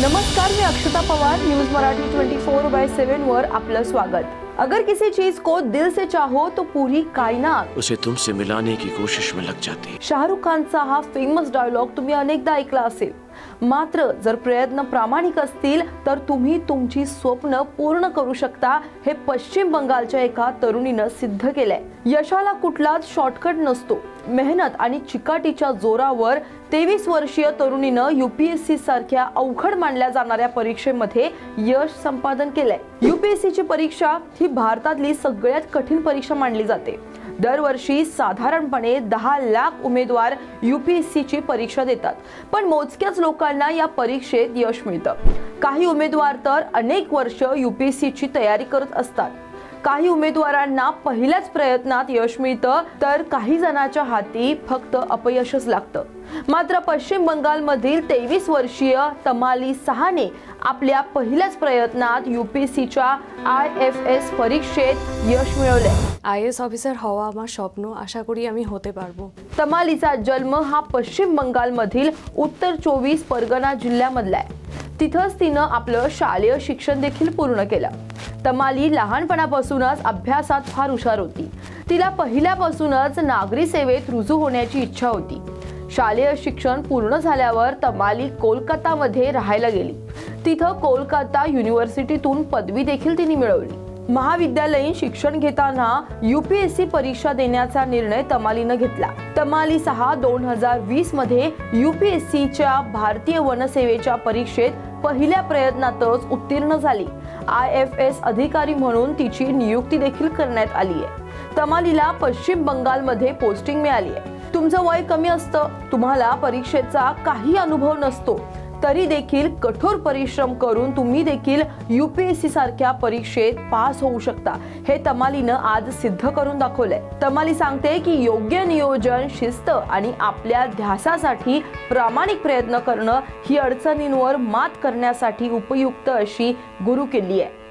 नमस्कार मी Akshata Pawar News Marathi 24 four by seven वर आपलं स्वागत. अगर किसी चीज को दिल से चाहो तो पूरी कायनात। उसे तुमसे मिलाने की कोशिश में लग जाती शाहरुख खानचा हा फेमस डायलॉग तुम्ही अनेकदा ऐकला असेल. मात्र जर प्रयत्न प्रामाणिक असतील तर तुम्ही तुमची स्वप्न पूर्ण करू शकता हे पश्चिम बंगालच्या एका तरुणीनं सिद्ध केलंय. यशाला कुठलाच शॉर्टकट नसतो. मेहनत आणि चिकाटीच्या जोरावर तेवीस वर्षीय तरुणीनं युपीएससी सारख्या अवघड मानल्या जाणाऱ्या परीक्षेमध्ये यश संपादन केलंय. युपीएससी परीक्षा ही भारतातली सगळ्यात कठीण परीक्षा मानली जाते. दरवर्षी साधारणपणे दहा लाख उमेदवार युपीएससी ची परीक्षा देतात. पण मोजक्याच लोकांना या परीक्षेत यश मिळतं. काही उमेदवार तर अनेक वर्ष युपीएससी ची तयारी करत असतात. काही उमेदवारांना पहिल्याच प्रयत्नात यश मिळतं तर काही जणांच्या हाती फक्त अपयशच लागतं. मात्र पश्चिम बंगालमधील तेवीस वर्षीय तमाली सहाने आपल्या पहिल्याच प्रयत्नात युपीएससीच्या आय एफ एस परीक्षेत यश मिळवलंय আইএস অফিসার হওয়া আমার স্বপ্ন আশা করি আমি হতে পারবো तमालीचा जन्म हा पश्चिम बंगालमधील उत्तर चोवीस परगणा जिल्ह्यामधला आहे तिथंच तिनं आपलं शालेय शिक्षण देखील पूर्ण केलं तमाली लहानपणापासूनच अभ्यासात फार हुशार होती तिला पहिल्यापासूनच नागरी सेवेत रुजू होण्याची इच्छा होती शालेय शिक्षण पूर्ण झाल्यावर तमाली कोलकातामध्ये राहायला गेली. तिथं कोलकाता युनिव्हर्सिटीतून पदवी देखील तिने मिळवली. महाविद्यालयीन शिक्षण घेताना युपीएससी परीक्षा देण्याचा निर्णय तमालीनं घेतला. तमाली सहा दोन हजार वीसमध्ये युपीएससीच्या भारतीय वनसेवेच्या परीक्षेत पहिल्या प्रयत्नातच उत्तीर्ण झाली. आय एफ एस अधिकारी म्हणून तिची नियुक्ती देखील करण्यात आली आहे. तमालीला पश्चिम बंगालमध्ये पोस्टिंग मिळाली आहे. तुमचं वय कमी असतं तुम्हाला परीक्षेचा काही अनुभव नसतो. तरी देखील कठोर परिश्रम करून तुम्ही देखील यू पी एस सारख्या परीक्षेत पास होऊ शकता. हे तमालीनं आज सिद्ध करून दाखवलंय. तमाली सांगते की योग्य नियोजन शिस्त आणि आपल्या ध्यासासाठी प्रामाणिक प्रयत्न करणं ही अडचणींवर मात करण्यासाठी उपयुक्त अशी गुरु केली आहे.